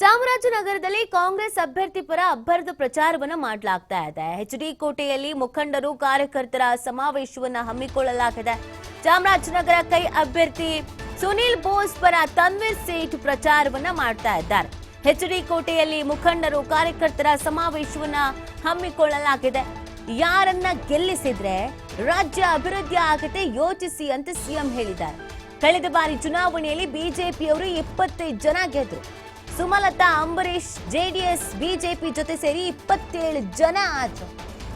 ಚಾಮರಾಜನಗರದಲ್ಲಿ ಕಾಂಗ್ರೆಸ್ ಅಭ್ಯರ್ಥಿ ಪರ ಅಬ್ಬರದ ಪ್ರಚಾರವನ್ನ ಮಾಡಲಾಗ್ತಾ ಇದೆ. ಎಚ್ ಡಿ ಕೋಟೆಯಲ್ಲಿ ಮುಖಂಡರು, ಕಾರ್ಯಕರ್ತರ ಸಮಾವೇಶವನ್ನು ಹಮ್ಮಿಕೊಳ್ಳಲಾಗಿದೆ. ಚಾಮರಾಜನಗರ ಕೈ ಅಭ್ಯರ್ಥಿ ಸುನೀಲ್ ಬೋಸ್ ಪರ ತನ್ವೀರ್ ಸೇಠ್ ಪ್ರಚಾರವನ್ನ ಮಾಡ್ತಾ ಇದ್ದಾರೆ. ಎಚ್ ಡಿ ಕೋಟೆಯಲ್ಲಿ ಮುಖಂಡರು, ಕಾರ್ಯಕರ್ತರ ಸಮಾವೇಶವನ್ನ ಹಮ್ಮಿಕೊಳ್ಳಲಾಗಿದೆ. ಯಾರನ್ನ ಗೆಲ್ಲಿಸಿದ್ರೆ ರಾಜ್ಯ ಅಭಿವೃದ್ಧಿ ಆಗುತ್ತೆ ಯೋಚಿಸಿ ಅಂತ ಸಿಎಂ ಹೇಳಿದ್ದಾರೆ. ಕಳೆದ ಬಾರಿ ಚುನಾವಣೆಯಲ್ಲಿ ಬಿಜೆಪಿಯವರು ಇಪ್ಪತ್ತೈದು ಜನ ಗೆದ್ರು. ಸುಮಲತಾ ಅಂಬರೀಶ್ ಜೆಡಿಎಸ್, ಬಿಜೆಪಿ ಜೊತೆ ಸೇರಿ ಇಪ್ಪತ್ತೇಳು ಜನ ಆದ್ರು.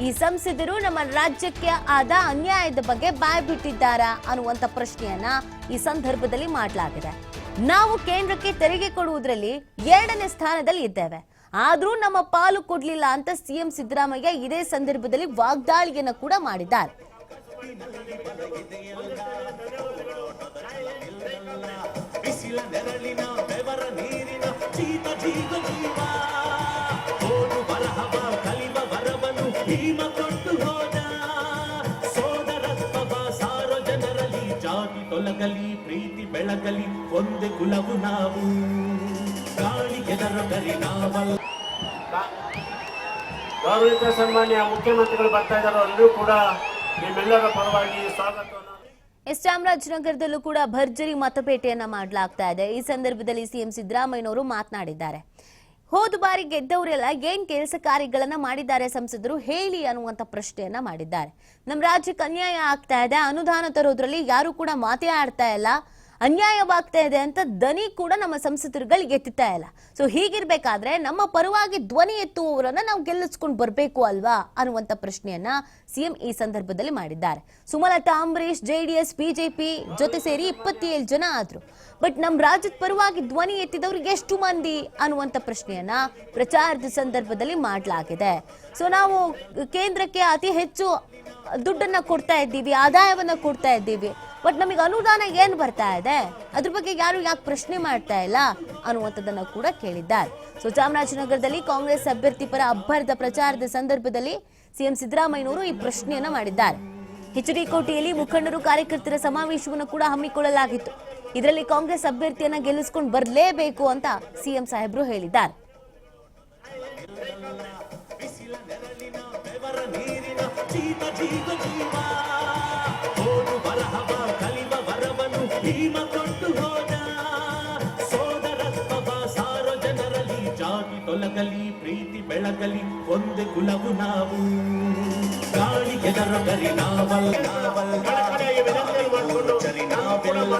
ಈ ಸಂಸದರು ನಮ್ಮ ರಾಜ್ಯಕ್ಕೆ ಆದ ಅನ್ಯಾಯದ ಬಗ್ಗೆ ಬಾಯ್ ಬಿಟ್ಟಿದ್ದಾರಾ ಅನ್ನುವಂತ ಪ್ರಶ್ನೆಯನ್ನ ಈ ಸಂದರ್ಭದಲ್ಲಿ ಮಾಡಲಾಗಿದೆ. ನಾವು ಕೇಂದ್ರಕ್ಕೆ ತೆರಿಗೆ ಕೊಡುವುದರಲ್ಲಿ ಎರಡನೇ ಸ್ಥಾನದಲ್ಲಿ ಇದ್ದೇವೆ. ಆದರೂ ನಮ್ಮ ಪಾಲು ಕೊಡ್ಲಿಲ್ಲ ಅಂತ ಸಿಎಂ ಸಿದ್ದರಾಮಯ್ಯ ಇದೇ ಸಂದರ್ಭದಲ್ಲಿ ವಾಗ್ದಾಳಿಯನ್ನು ಕೂಡ ಮಾಡಿದ್ದಾರೆ. ತೊಲಗಲಿ ಪ್ರೀತಿ ಬೆಳಗಲಿ ಒಂದೇ ಕುಲವು ನಾವು. ಗಾಳಿ ಗೆದರಗರಿ ನಾವಲ್ಲ. ಗೌರವಿತ ಸನ್ಮಾನ್ಯ ಮುಖ್ಯಮಂತ್ರಿಗಳು ಬರ್ತಾ ಇದ್ದಾರೆ. ಎಲ್ಲರೂ ಕೂಡ ನಿಮ್ಮೆಲ್ಲರ ಪರವಾಗಿ ಸ್ವಾಗತವನ್ನು. ಎಸ್ ಚಾಮರಾಜನಗರದಲ್ಲೂ ಕೂಡ ಭರ್ಜರಿ ಮತಪೇಟೆಯನ್ನ ಮಾಡಲಾಗ್ತಾ ಇದೆ. ಈ ಸಂದರ್ಭದಲ್ಲಿ ಸಿಎಂ ಸಿದ್ದರಾಮಯ್ಯನವರು ಮಾತನಾಡಿದ್ದಾರೆ. ಹೋದ ಬಾರಿ ಗೆದ್ದವರೆಲ್ಲ ಏನ್ ಕೆಲಸ ಕಾರ್ಯಗಳನ್ನ ಮಾಡಿದ್ದಾರೆ ಸಂಸದರು ಹೇಳಿ ಅನ್ನುವಂತ ಪ್ರಶ್ನೆಯನ್ನ ಮಾಡಿದ್ದಾರೆ. ನಮ್ಮ ರಾಜ್ಯಕ್ಕೆ ಅನ್ಯಾಯ ಆಗ್ತಾ ಇದೆ. ಅನುದಾನ ತರೋದ್ರಲ್ಲಿ ಯಾರು ಕೂಡ ಮಾತೇ ಆಡ್ತಾ ಇಲ್ಲ. ಅನ್ಯಾಯವಾಗ್ತಾ ಇದೆ ಅಂತ ದನಿ ಕೂಡ ನಮ್ಮ ಸಂಸದರುಗಳಿಗೆ ಎತ್ತುತ್ತಾ ಇಲ್ಲ. ಸೊ ಹೀಗಿರ್ಬೇಕಾದ್ರೆ ನಮ್ಮ ಪರವಾಗಿ ಧ್ವನಿ ಎತ್ತುವವರನ್ನ ನಾವು ಗೆಲ್ಲಿಸ್ಕೊಂಡು ಬರಬೇಕು ಅಲ್ವಾ ಅನ್ನುವಂತ ಪ್ರಶ್ನೆಯನ್ನ ಸಿಎಂ ಈ ಸಂದರ್ಭದಲ್ಲಿ ಮಾಡಿದ್ದಾರೆ. ಸುಮಲತಾ ಅಂಬರೀಶ್ ಜೆಡಿಎಸ್ ಬಿಜೆಪಿ ಜೊತೆ ಸೇರಿ ಇಪ್ಪತ್ತೇಳು ಜನ ಆದ್ರು. ಬಟ್ ನಮ್ಮ ರಾಜ್ಯದ ಪರವಾಗಿ ಧ್ವನಿ ಎತ್ತಿದವರು ಎಷ್ಟು ಮಂದಿ ಅನ್ನುವಂತ ಪ್ರಶ್ನೆಯನ್ನ ಪ್ರಚಾರದ ಸಂದರ್ಭದಲ್ಲಿ ಮಾಡಲಾಗಿದೆ. ಸೊ ನಾವು ಕೇಂದ್ರಕ್ಕೆ ಅತಿ ಹೆಚ್ಚು ದುಡ್ಡನ್ನ ಕೊಡ್ತಾ ಇದ್ದೀವಿ, ಆದಾಯವನ್ನು ಕೊಡ್ತಾ ಇದ್ದೀವಿ. ಬಟ್ ನಮಗೆ ಅನುದಾನ ಏನು ಬರ್ತಾ ಇದೆ? ಅದ್ರ ಬಗ್ಗೆ ಯಾರು ಯಾಕೆ ಪ್ರಶ್ನೆ ಮಾಡ್ತಾ ಇಲ್ಲ ಅನ್ನುವಂಥದ್ದನ್ನ ಕೂಡ ಕೇಳಿದ್ದಾರೆ. ಸೊ ಚಾಮರಾಜನಗರದಲ್ಲಿ ಕಾಂಗ್ರೆಸ್ ಅಭ್ಯರ್ಥಿ ಪರ ಅಬ್ಬರದ ಪ್ರಚಾರದ ಸಂದರ್ಭದಲ್ಲಿ ಸಿಎಂ ಸಿದ್ದರಾಮಯ್ಯನವರು ಈ ಪ್ರಶ್ನೆಯನ್ನ ಮಾಡಿದ್ದಾರೆ. ಹೆಚ್ಡಿ ಕೋಟೆಯಲ್ಲಿ ಮುಖಂಡರು ಕಾರ್ಯಕರ್ತರ ಸಮಾವೇಶವನ್ನು ಕೂಡ ಹಮ್ಮಿಕೊಳ್ಳಲಾಗಿತ್ತು. ಇದರಲ್ಲಿ ಕಾಂಗ್ರೆಸ್ ಅಭ್ಯರ್ಥಿಯನ್ನ ಗೆಲ್ಲಿಸ್ಕೊಂಡು ಬರಲೇಬೇಕು ಅಂತ ಸಿಎಂ ಸಾಹೇಬ್ರು ಹೇಳಿದ್ದಾರೆ. ವರವನು ಭೀಮ ಕೊಟ್ಟು ಹೋದ ಸೋದರತ್ವವ ಸಾರೋ ಜನರಲ್ಲಿ ಜಾತಿ ತೊಲಗಲಿ ಪ್ರೀತಿ ಬೆಳಗಲಿ ಒಂದೇ ಕುಲವು ನಾವು ಗಾಳಿ ಗೆದರಗರಿ ನಾವಲ್ಲ ನಾವಲ್ಲ ಚರಿ ನಾವೆಲ್ಲ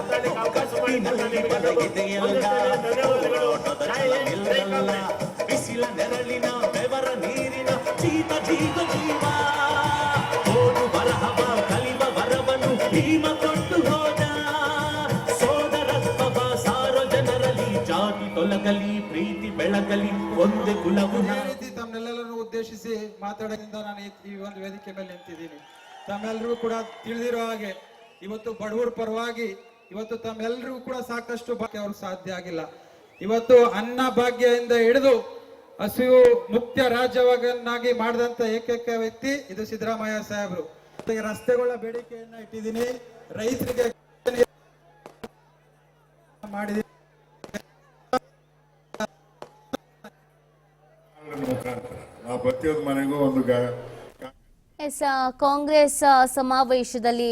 ಕಟ್ಟಿನಲ್ಲಿ ಬಲಗಿದೆಯಲ್ಲ ಓಟದ ಛಲವಿಲ್ಲಲ್ಲ. ಬಿಸಿಲ ನೆರಳಿನ ಬೆವರ ನೀರಿನ ಜೀತ ಜೀವ ಜೀವ ಬೆಳಗಲಿ ಒಂದೇ ಕುಲವು ತಮ್ಮನ್ನೆಲ್ಲರನ್ನು ಉದ್ದೇಶಿಸಿ ಮಾತಾಡೋದ್ರಿಂದ ನಾನು ಈ- ಒಂದು ವೇದಿಕೆ ಮೇಲೆ ನಿಂತಿದ್ದೀನಿ. ತಮ್ಮೆಲ್ಲರಿಗೂ ಕೂಡ ತಿಳಿದಿರೋ ಹಾಗೆ, ಇವತ್ತು ಬಡವರ ಪರವಾಗಿ ಇವತ್ತು ತಮ್ಮೆಲ್ಲರಿಗೂ ಕೂಡ ಸಾಕಷ್ಟು ಭಾಗ್ಯ ಅವ್ರಿಗೆ ಸಾಧ್ಯ ಆಗಿಲ್ಲ. ಇವತ್ತು ಅನ್ನ ಭಾಗ್ಯದಿಂದ ಹಿಡಿದು ಹಸಿವು ಮುಕ್ತ ರಾಜ್ಯವನ್ನಾಗಿ ಮಾಡಿದಂತ ಏಕೈಕ ವ್ಯಕ್ತಿ ಇದು ಸಿದ್ದರಾಮಯ್ಯ ಸಾಹೇಬರು. ರಸ್ತೆಗಳ ಬೇಡಿಕೆಯನ್ನ ಇಟ್ಟಿದ್ದೀನಿ. ರೈತರಿಗೆ ಮಾಡಿದ್ದೀನಿ ಮುಖಾಂತರ ನಾವು ಪ್ರತಿಯೊಂದು ಮನೆಗೂ ಒಂದು ಎಸ್ ಕಾಂಗ್ರೆಸ್ ಸಮಾವೇಶದಲ್ಲಿ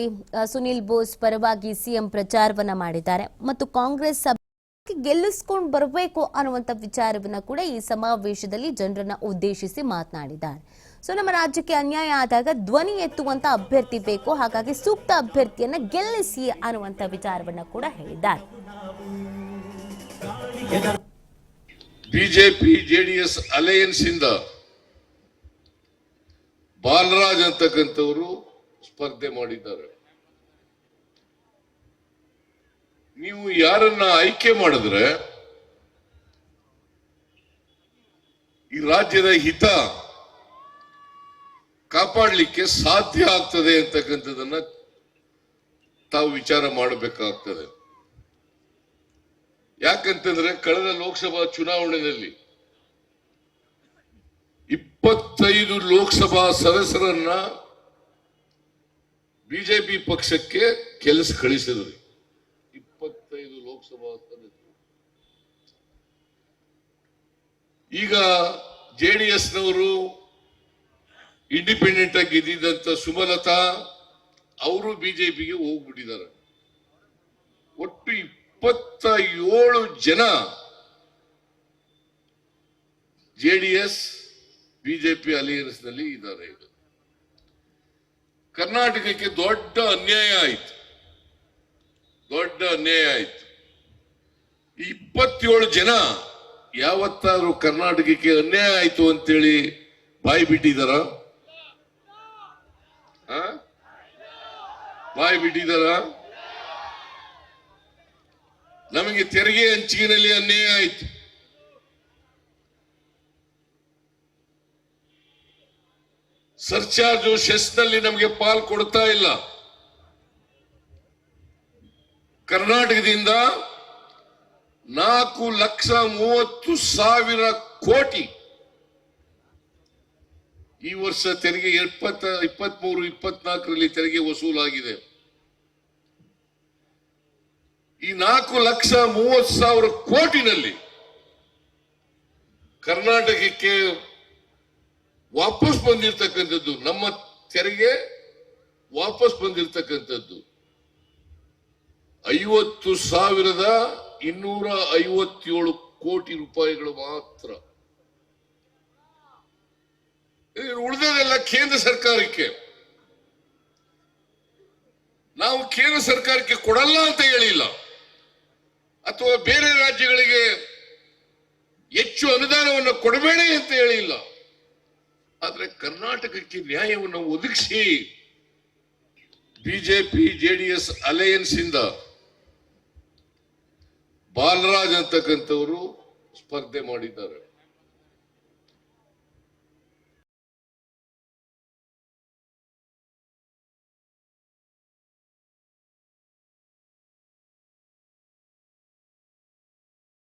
ಸುನಿಲ್ ಬೋಸ್ ಪರವಾಗಿ ಸಿಎಂ ಪ್ರಚಾರವನ್ನ ಮಾಡಿದ್ದಾರೆ. ಮತ್ತು ಕಾಂಗ್ರೆಸ್ ಸಭೆ ಗೆಲ್ಲಿಸ್ಕೊಂಡು ಬರಬೇಕು ಅನ್ನುವಂಥ ವಿಚಾರವನ್ನ ಕೂಡ ಈ ಸಮಾವೇಶದಲ್ಲಿ ಜನರನ್ನ ಉದ್ದೇಶಿಸಿ ಮಾತನಾಡಿದ್ದಾರೆ. ಸೊ ನಮ್ಮ ರಾಜ್ಯಕ್ಕೆ ಅನ್ಯಾಯ ಆದಾಗ ಧ್ವನಿ ಎತ್ತುವಂತ ಅಭ್ಯರ್ಥಿ ಬೇಕು. ಹಾಗಾಗಿ ಸೂಕ್ತ ಅಭ್ಯರ್ಥಿಯನ್ನ ಗೆಲ್ಲಿಸಿ ಅನ್ನುವಂಥ ವಿಚಾರವನ್ನ ಕೂಡ ಹೇಳಿದ್ದಾರೆ. ಬಿಜೆಪಿ ಜೆಡಿಎಸ್ ಅಲಯನ್ಸ್ ಇಂದ ಬಾಲರಾಜ್ ಅಂತಕ್ಕಂಥವರು ಸ್ಪರ್ಧೆ ಮಾಡಿದ್ದಾರೆ. ನೀವು ಯಾರನ್ನ ಆಯ್ಕೆ ಮಾಡಿದ್ರೆ, ಈ ರಾಜ್ಯದ ಹಿತ ಕಾಪಾಡಲಿಕ್ಕೆ ಸಾಧ್ಯ ಆಗ್ತದೆ ಅಂತಕ್ಕಂಥದನ್ನ ತಾವು ವಿಚಾರ ಮಾಡಬೇಕಾಗ್ತದೆ. ಯಾಕಂತಂದ್ರೆ, ಕಳೆದ ಲೋಕಸಭಾ ಚುನಾವಣೆಯಲ್ಲಿ ಇಪ್ಪತ್ತೈದು ಲೋಕಸಭಾ ಸದಸ್ಯರನ್ನ ಬಿಜೆಪಿ ಪಕ್ಷಕ್ಕೆ ಕೆಲಸ ಕಳಿಸಿದ್ರಿ. ಇಪ್ಪತ್ತೈದು ಲೋಕಸಭಾ ಸದಸ್ಯರು. ಈಗ ಜೆ ಡಿ ಎಸ್ನವರು ಇಂಡಿಪೆಂಡೆಂಟ್ ಆಗಿ ಗೆದ್ದಿದ್ದಂತ ಸುಮಲತಾ ಅವರು ಬಿಜೆಪಿಗೆ ಹೋಗ್ಬಿಟ್ಟಿದ್ದಾರೆ. ಒಟ್ಟು ಇಪ್ಪತ್ತ ಏಳು ಜನ ಜೆಡಿಎಸ್ ಬಿಜೆಪಿ ಅಲಿಯನ್ಸ್ನಲ್ಲಿ ಇದ್ದಾರೆ ಈಗ ಕರ್ನಾಟಕಕ್ಕೆ ದೊಡ್ಡ ಅನ್ಯಾಯ ಆಯಿತು. ದೊಡ್ಡ ಅನ್ಯಾಯ ಆಯಿತು. ಇಪ್ಪತ್ತೇಳು ಜನ ಯಾವತ್ತಾದ್ರೂ ಕರ್ನಾಟಕಕ್ಕೆ ಅನ್ಯಾಯ ಆಯ್ತು ಅಂತೇಳಿ ಬಾಯಿ ಬಿಟ್ಟಿದಾರ? ಬಾಯಿ ಬಿಟ್ಟಿದಾರ ನಮಗೆ ತೆರಿಗೆ ಹಂಚಿಕೆನಲ್ಲಿ ಅನ್ಯಾಯ ಆಯ್ತು. ಸರ್ಚಾರ್ಜು ಸೆಸ್ನಲ್ಲಿ ನಮಗೆ ಪಾಲ್ ಕೊಡ್ತಾ ಇಲ್ಲ. ಕರ್ನಾಟಕದಿಂದ ನಾಲ್ಕು ಲಕ್ಷ ಮೂವತ್ತು ಸಾವಿರ ಕೋಟಿ ಈ ವರ್ಷ ತೆರಿಗೆ ಇಪ್ಪತ್ತ ಇಪ್ಪತ್ಮೂರು, ಇಪ್ಪತ್ನಾಲ್ಕರಲ್ಲಿ ತೆರಿಗೆ ವಸೂಲಾಗಿದೆ. ಈ ನಾಲ್ಕು ಲಕ್ಷ ಮೂವತ್ತು ಸಾವಿರ ಕೋಟಿನಲ್ಲಿ ಕರ್ನಾಟಕಕ್ಕೆ ವಾಪಸ್ ಬಂದಿರತಕ್ಕಂಥದ್ದು ನಮ್ಮ ತೆರಿಗೆ ವಾಪಸ್ ಬಂದಿರತಕ್ಕಂಥದ್ದು. ಐವತ್ತು ಸಾವಿರದ ಇನ್ನೂರ ಐವತ್ತೇಳು ಕೋಟಿ ರೂಪಾಯಿಗಳು ಮಾತ್ರ. ಉಳಿದದೆಲ್ಲ ಕೇಂದ್ರ ಸರ್ಕಾರಕ್ಕೆ. ನಾವು ಕೇಂದ್ರ ಸರ್ಕಾರಕ್ಕೆ ಕೊಡಲ್ಲ ಅಂತ ಹೇಳಿಲ್ಲ. ಅಥವಾ ಬೇರೆ ರಾಜ್ಯಗಳಿಗೆ ಹೆಚ್ಚು ಅನುದಾನವನ್ನು ಕೊಡಬೇಡಿ ಅಂತ ಹೇಳಿಲ್ಲ. ಆದ್ರೆ ಕರ್ನಾಟಕಕ್ಕೆ ನ್ಯಾಯವನ್ನು ಒದಗಿಸಿ ಬಿಜೆಪಿ ಜೆಡಿಎಸ್ ಅಲಯನ್ಸ್ ಇಂದ ಬಾಲರಾಜ್ ಅಂತಕ್ಕಂಥವರು ಸ್ಪರ್ಧೆ ಮಾಡಿದ್ದಾರೆ.